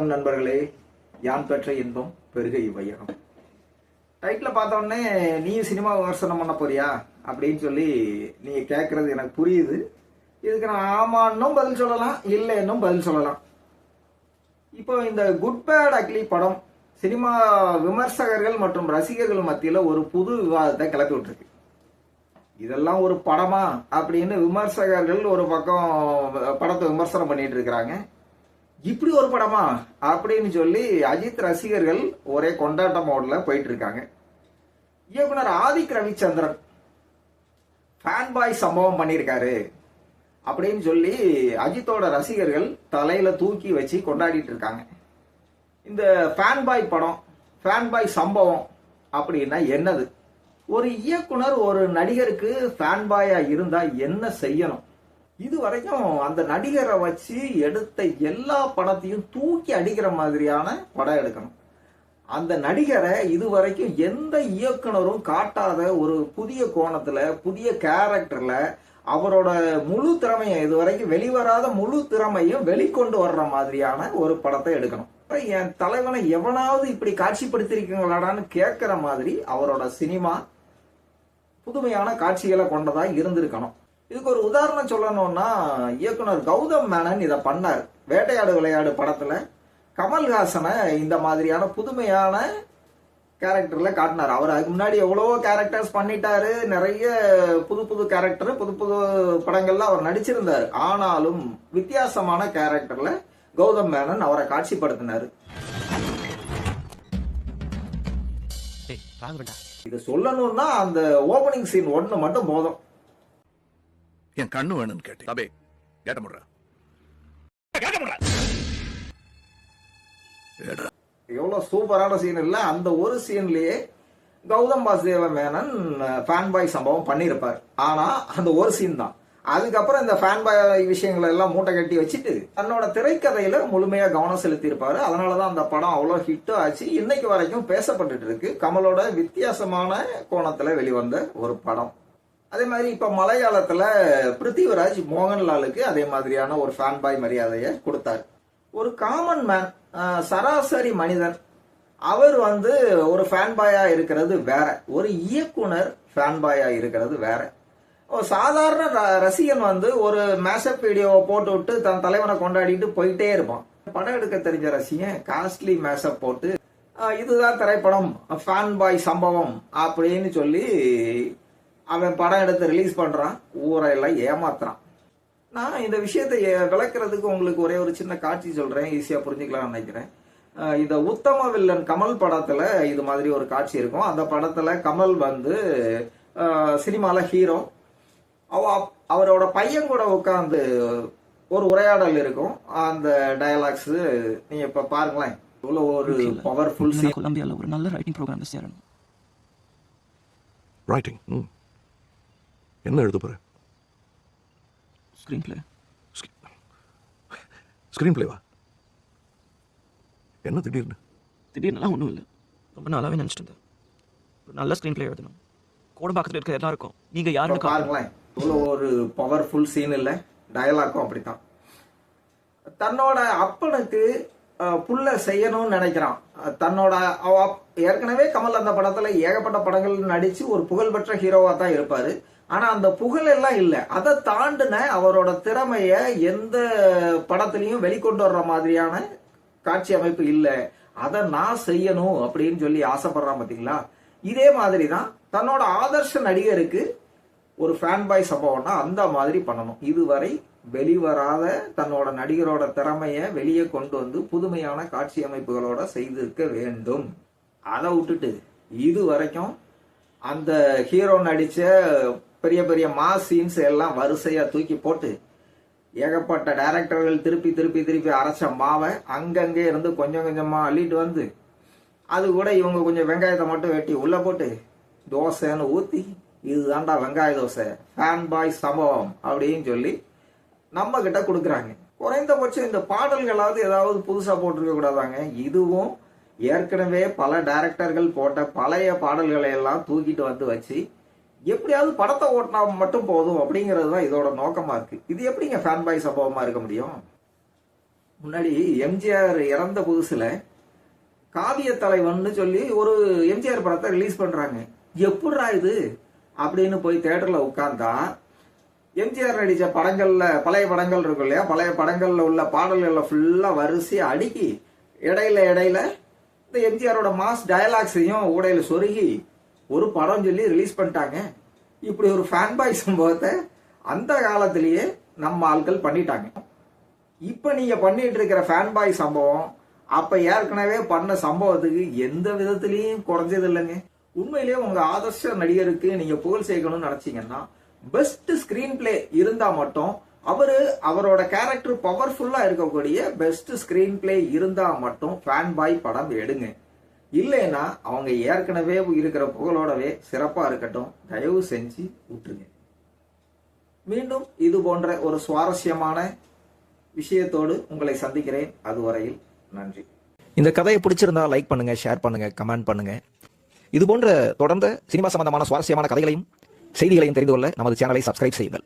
வணக்கம் நண்பர்களே. யான் பெற்ற இன்பம் பெருக வையகம். டைட்டில் பார்த்தோன்னே நீ சினிமா விமர்சனம் பண்ண போறியா? அப்படின்னு சொல்லி நீங்க கேட்கறது எனக்கு புரியுது. இதுக்கு நான் ஆமான்னும் பதில் சொல்லலாம் இல்லைன்னும் பதில் சொல்லலாம். இப்போ இந்த குட் பேட் அக்லி படம் சினிமா விமர்சகர்கள் மற்றும் ரசிகர்கள் மத்தியில் ஒரு புது விவாதத்தை கிளப்பி விட்டுருக்கு. இதெல்லாம் ஒரு படமா அப்படின்னு விமர்சகர்கள் ஒரு பக்கம் படத்தை விமர்சனம் பண்ணிட்டு இருக்கிறாங்க. இப்படி ஒரு படமா அப்படின்னு சொல்லி அஜித் ரசிகர்கள் ஒரே கொண்டாட்ட மோட்ல போயிட்டு இருக்காங்க இயக்குனர் ஆதிக் ரவிச்சந்திரன் ஃபேன் பாய் சம்பவம் பண்ணியிருக்காரு அப்படின்னு சொல்லி அஜித்தோட ரசிகர்கள் தலையில தூக்கி வச்சு கொண்டாடிட்டு இருக்காங்க. இந்த ஃபேன் பாய் படம் ஃபேன் பாய் சம்பவம் அப்படின்னா என்னது? ஒரு இயக்குனர் ஒரு நடிகருக்கு ஃபேன் பாயா இருந்தா என்ன செய்யணும்? இது வரைக்கும் அந்த நடிகரை வச்சு எடுத்த எல்லா படத்தையும் தூக்கி அடிக்கிற மாதிரியான படம் எடுக்கணும். அந்த நடிகரை இது வரைக்கும் எந்த இயக்குனரும் காட்டாத ஒரு புதிய கோணத்துல புதிய கேரக்டர்ல அவரோட முழு திறமையும் இதுவரைக்கும் வெளிவராத முழு திறமையும் வெளிக்கொண்டு வர்ற மாதிரியான ஒரு படத்தை எடுக்கணும். என் தலைவனை எவனாவது இப்படி காட்சிப்படுத்திருக்கீங்களாடான்னு கேட்கிற மாதிரி அவரோட சினிமா புதுமையான காட்சிகளை கொண்டதா இருந்திருக்கணும். இதுக்கு ஒரு உதாரணம் சொல்லணும்னா இயக்குனர் கௌதம் மேனன் இதை பண்ணார். வேட்டையாடு விளையாடு படத்துல. கமல்ஹாசனை இந்த மாதிரியான புதுமையான கேரக்டர்ல காட்டினார். அவர் அதுக்கு முன்னாடி எவ்வளவோ கேரக்டர்ஸ் பண்ணிட்டாரு. நிறைய புது புது கேரக்டர் புது புது படங்கள்ல அவர் நடிச்சிருந்தார். ஆனாலும் வித்தியாசமான கேரக்டர்ல கௌதம் மேனன் அவரை காட்சிப்படுத்தினார். இது சொல்லணும்னா அந்த ஓபனிங் சீன் ஒண்ணு மட்டும் போதும். என் கண்ணு வேணும்னு கேட்டேன். அபே கேட்ட முடுறா. எவ்வளவு சூப்பரான சீன் இல்ல அந்த ஒரு சீன்லயே கௌதம் வாசுதேவ மேனன் ஃபேன் பாய் சம்பவம் பண்ணியிருப்பார். ஆனா அந்த ஒரு சீன் தான். அதுக்கப்புறம் இந்த ஃபேன் பாய் விஷயங்களை எல்லாம் மூட்டை கட்டி வச்சுட்டு தன்னோட திரைக்கதையில முழுமையா கவனம் செலுத்தி இருப்பாரு அதனாலதான் அந்த படம் அவ்வளவு ஹிட் ஆச்சு. இன்னைக்கு வரைக்கும் பேசப்பட்டுட்டு இருக்கு. கமலோட வித்தியாசமான கோணத்துல வெளிவந்த ஒரு படம். அதே மாதிரி இப்ப மலையாளத்துல பிருத்திவிராஜ் மோகன்லாலுக்கு அதே மாதிரியான ஒரு ஃபேன் பாய் மரியாதையை கொடுத்தாரு. ஒரு காமன் மேன் சராசரி மனிதன். அவர் வந்து ஒரு ஃபேன் பாயா இருக்கிறது வேற. ஒரு இயக்குனர் ஃபேன் பாயா இருக்கிறது வேற. ஒரு சாதாரண ர- ரசிகன் வந்து ஒரு மேஷப் வீடியோவை போட்டு விட்டு தன் தலைவனை கொண்டாடிட்டு போயிட்டே இருப்பான். படம் எடுக்க தெரிஞ்ச ரசிகன் காஸ்ட்லி மேஷப் போட்டு இதுதான் திரைப்படம் ஃபேன் பாய் சம்பவம் அப்படின்னு சொல்லி அவன் படம் எடுத்து ரிலீஸ் பண்றான். ஊரை எல்லாம் ஏமாத்துறான். நான் இந்த விஷயத்தை விளக்குறதுக்கு உங்களுக்கு ஒரே ஒரு சின்ன காட்சி சொல்றேன். ஈஸியா புரிஞ்சுக்கலாம்னு நினைக்கிறேன். இந்த உத்தம வில்லன் கமல் படத்துல இது மாதிரி ஒரு காட்சி இருக்கும். அந்த படத்துல கமல் வந்து அஹ், சினிமால ஹீரோ அவ அவரோட பையன் கூட உட்காந்து ஒரு உரையாடல் இருக்கும். அந்த டயலாக்ஸ் நீங்க இப்ப பாருங்களேன். இவ்வளவு ஒரு பவர்ஃபுல் நான் கொலம்பியால ஒரு நல்ல ரைட்டிங் ப்ரோக்ராம்ல சேரணும். ரைட்டிங் ம். என்ன எழுத போற? ஸ்க்ரீன் பிளே ஸ்கிரீன் பிளேவா என்ன திடீர்னு? திடீர்னுலாம் ஒன்றும் இல்லை. ரொம்ப நாளாவே நினச்சிட்டு இருந்தேன். ஒரு நல்ல ஸ்க்ரீன் பிளே எழுதணும். கூட பக்கத்தில் இருக்க எல்லாருக்கும் நீங்கள் இப்ப பாருங்களேன். இவ்வளவு ஒரு பவர்ஃபுல் சீன் இல்ல. டயலாக்கும் அப்படித்தான். தன்னோட அப்பனுக்கு புள்ள செய்யணும்னு நினைக்கிறான். தன்னோட அவ ஏற்கனவே கமல் அந்த படத்துல ஏகப்பட்ட படங்கள் நடிச்சு ஒரு புகழ்பெற்ற ஹீரோவா தான் இருப்பாரு. ஆனா அந்த புகழ் எல்லாம் இல்ல. அதை தாண்டின அவரோட திறமைய எந்த படத்துலயும் வெளிக்கொண்டு வர்ற மாதிரியான காட்சி அமைப்பு இல்ல. அதை நான் செய்யணும் அப்படின்னு சொல்லி ஆசைப்படுறான் பாத்தீங்களா? இதே மாதிரி தான் தன்னோட ஆதர்ஷ நடிகருக்கு ஒரு ஃபேன் பாய் சம்பவம்னா அந்த மாதிரி பண்ணணும். இதுவரை வெளிவராத தன்னோட நடிகரோட திறமைய வெளியே கொண்டு வந்து புதுமையான காட்சி அமைப்புகளோட செய்திருக்க வேண்டும். அதை விட்டுட்டு இது வரைக்கும் அந்த ஹீரோ நடிச்ச பெரிய பெரிய மாஸ் சீன்ஸ் எல்லாம் வரிசையா தூக்கி போட்டு ஏகப்பட்ட டைரக்டர்கள் திருப்பி திருப்பி திருப்பி அரைச்ச மாவை அங்கங்கே இருந்து கொஞ்சம் கொஞ்சமா அள்ளிட்டு வந்து அது கூட இவங்க கொஞ்சம் வெங்காயத்தை மட்டும் வெட்டி உள்ள போட்டு தோசைன்னு ஊத்தி இதுதான்டா வெங்காய தோசை ஃபேன் பாய் சம்பவம் அப்படின்னு சொல்லி நம்ம கிட்ட கொடுக்குறாங்க. குறைந்தபட்சம் இந்த பாடல்களாவது ஏதாவது புதுசா போட்டிருக்க கூடாதாங்க. இதுவும் ஏற்கனவே பல டைரக்டர்கள் போட்ட பழைய பாடல்களை எல்லாம் தூக்கிட்டு வந்து வச்சு எப்படியாவது படத்தை ஓட்டினா மட்டும் போதும் அப்படிங்கிறது தான் இதோட நோக்கமா இருக்கு. இது எப்படிங்க ஃபேன் பாய் சம்பவமா இருக்க முடியும்? முன்னாடி எம்ஜிஆர் இறந்த புதுசுல காவிய தலைவன் சொல்லி ஒரு எம்ஜிஆர் படத்தை ரிலீஸ் பண்றாங்க. எப்படிடா இது? அப்படின்னு போய் தேட்டர்ல உட்கார்ந்தா எம்ஜிஆர் நடிச்ச படங்கள்ல பழைய படங்கள் இருக்கும் இல்லையா? பழைய படங்கள்ல உள்ள பாடல்கள்ல ஃபுல்லா வரிசையா அடுக்கி இடையில இடையில இந்த எம்ஜிஆரோட மாஸ் டயலாக்ஸையும் உடையில சொருகி ஒரு படம் சொல்லி ரிலீஸ் பண்ணிட்டாங்க. இப்படி ஒரு ஃபேன் பாய் சம்பவத்தை அந்த காலத்திலேயே நம்ம ஆட்கள் பண்ணிட்டாங்க. இப்போ நீங்க பண்ணிட்டு இருக்கிற ஃபேன் பாய் சம்பவம் அப்ப ஏற்கனவே பண்ண சம்பவத்துக்கு எந்த விதத்திலையும் குறைஞ்சது இல்லைங்க. உண்மையிலேயே உங்க ஆதர்ஷ நடிகருக்கு நீங்க புகழ் சேர்க்கணும்னு நினைச்சீங்கன்னா பெஸ்ட் ஸ்கிரீன் பிளே இருந்தா மட்டும் அவரு அவரோட கேரக்டர் பவர்ஃபுல்லா இருக்கக்கூடிய பெஸ்ட் ஸ்கிரீன் பிளே இருந்தா மட்டும் ஃபேன் பாய் படம் எடுங்க. இல்லைன்னா அவங்க ஏற்கனவே இருக்கிற புகழோடவே சிறப்பா இருக்கட்டும் தயவு செஞ்சு விட்டுருங்க. மீண்டும் இது போன்ற ஒரு சுவாரஸ்யமான விஷயத்தோடு உங்களை சந்திக்கிறேன். அதுவரையில் நன்றி. இந்த கதையை பிடிச்சிருந்தா லைக் பண்ணுங்க ஷேர் பண்ணுங்க கமெண்ட் பண்ணுங்க. இது போன்ற தொடர்ந்த சினிமா சம்பந்தமான சுவாரஸ்யமான கதைகளையும் செய்திகளையும் தெரிந்து கொள்ள நமது சேனலை சப்ஸ்கிரைப் செய்யுங்கள்.